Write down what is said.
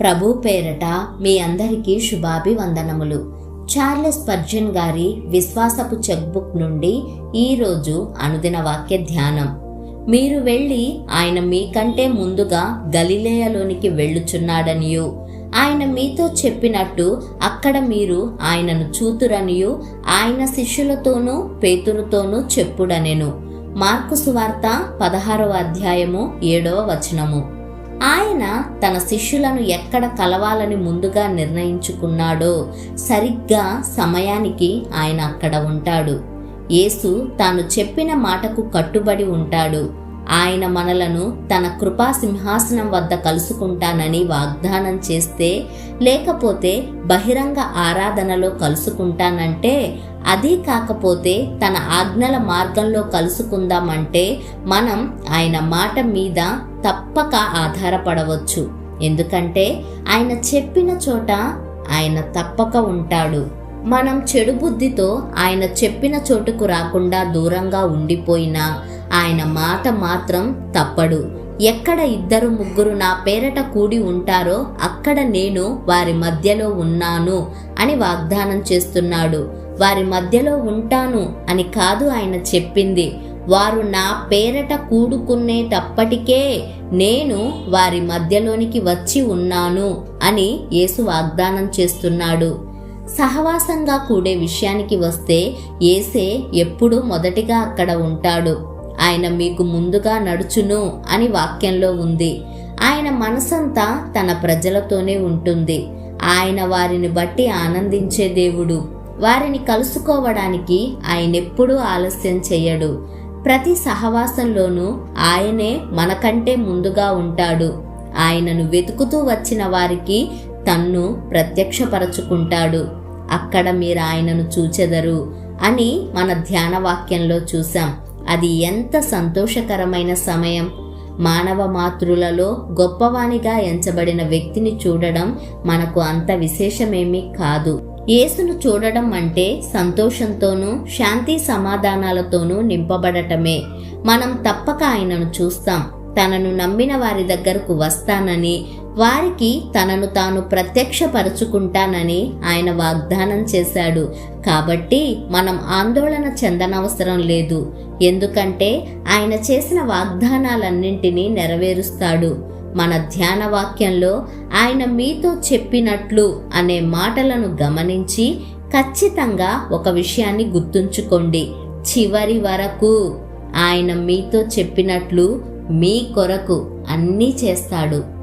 ప్రభు పేరట మీ అందరికీ శుభాభివందనములు. చార్లెస్ పర్జన్ గారి విశ్వాసపు చెక్బుక్ నుండి ఈరోజు అనుదిన వాక్య ధ్యానం. మీరు వెళ్ళి ఆయన మీకంటే ముందుగా గలిలేయలోనికి వెళ్ళుచున్నాడనియు. ఆయన మీతో చెప్పినట్టు అక్కడ మీరు ఆయనను చూతురనియు. ఆయన శిష్యులతోనూ పేతురుతోనూ చెప్పుడనెను. మార్కు సువార్త పదహారవ అధ్యాయము ఏడవ వచనము. ఆయన తన శిష్యులను ఎక్కడ కలవాలని ముందుగా నిర్ణయించుకున్నాడో సరిగ్గా సమయానికి ఆయన అక్కడ ఉంటాడు. యేసు తాను చెప్పిన మాటకు కట్టుబడి ఉంటాడు. ఆయన మనలను తన కృపా సింహాసనం వద్ద కలుసుకుంటానని వాగ్దానం చేస్తే లేకపోతే బహిరంగ ఆరాధనలో కలుసుకుంటానంటే అదీ కాకపోతే తన ఆజ్ఞల మార్గంలో కలుసుకుందామంటే మనం ఆయన మాట మీద తప్పక ఆధారపడవచ్చు. ఎందుకంటే ఆయన చెప్పిన చోట ఆయన తప్పక ఉంటాడు. మనం చెడు బుద్ధితో ఆయన చెప్పిన చోటుకు రాకుండా దూరంగా ఉండిపోయినా ఆయన మాట మాత్రం తప్పడు. ఎక్కడ ఇద్దరు ముగ్గురు నా పేరట కూడి ఉంటారో అక్కడ నేను వారి మధ్యలో ఉన్నాను అని వాగ్దానం చేస్తున్నాడు. వారి మధ్యలో ఉంటాను అని కాదు ఆయన చెప్పింది. వారు నా పేరట కూడుకునేటప్పటికే నేను వారి మధ్యలోనికి వచ్చి ఉన్నాను అని యేసు వాగ్దానం చేస్తున్నాడు. సహవాసంగా కూడే విషయానికి వస్తే ఏసే ఎప్పుడూ మొదటిగా అక్కడ ఉంటాడు. ఆయన మీకు ముందుగా నడుచును అని వాక్యంలో ఉంది. ఆయన మనసంతా తన ప్రజలతోనే ఉంటుంది. ఆయన వారిని బట్టి ఆనందించే దేవుడు. వారిని కలుసుకోవడానికి ఆయన ఎప్పుడూ ఆలస్యం చేయడు. ప్రతి సహవాసంలోనూ ఆయనే మనకంటే ముందుగా ఉంటాడు. ఆయనను వెతుకుతూ వచ్చిన వారికి తన్ను ప్రత్యక్షపరచుకుంటాడు. అక్కడ మీరు ఆయనను చూచెదరు అని మన ధ్యాన వాక్యంలో చూసాం అది ఎంత సంతోషకరమైన సమయం. మానవ మాతృలలో గొప్పవానిగా ఎంచబడిన వ్యక్తిని చూడడం మనకు అంత విశేషమేమీ కాదు. యేసును చూడడం అంటే సంతోషంతోనూ శాంతి సమాధానాలతోనూ నింపబడటమే. మనం తప్పక ఆయనను చూస్తాం. తనను నమ్మిన వారి దగ్గరకు వస్తానని వారికి తనను తాను ప్రత్యక్షపరుచుకుంటానని ఆయన వాగ్దానం చేశాడు. కాబట్టి మనం ఆందోళన చెందనవసరం లేదు. ఎందుకంటే ఆయన చేసిన వాగ్దానాలన్నింటినీ నెరవేరుస్తాడు. మన ధ్యాన వాక్యంలో ఆయన మీతో చెప్పినట్లు అనే మాటలను గమనించి ఖచ్చితంగా ఒక విషయాన్ని గుర్తుంచుకోండి. చివరి వరకు ఆయన మీతో చెప్పినట్లు మీ కొరకు అన్నీ చేస్తాడు.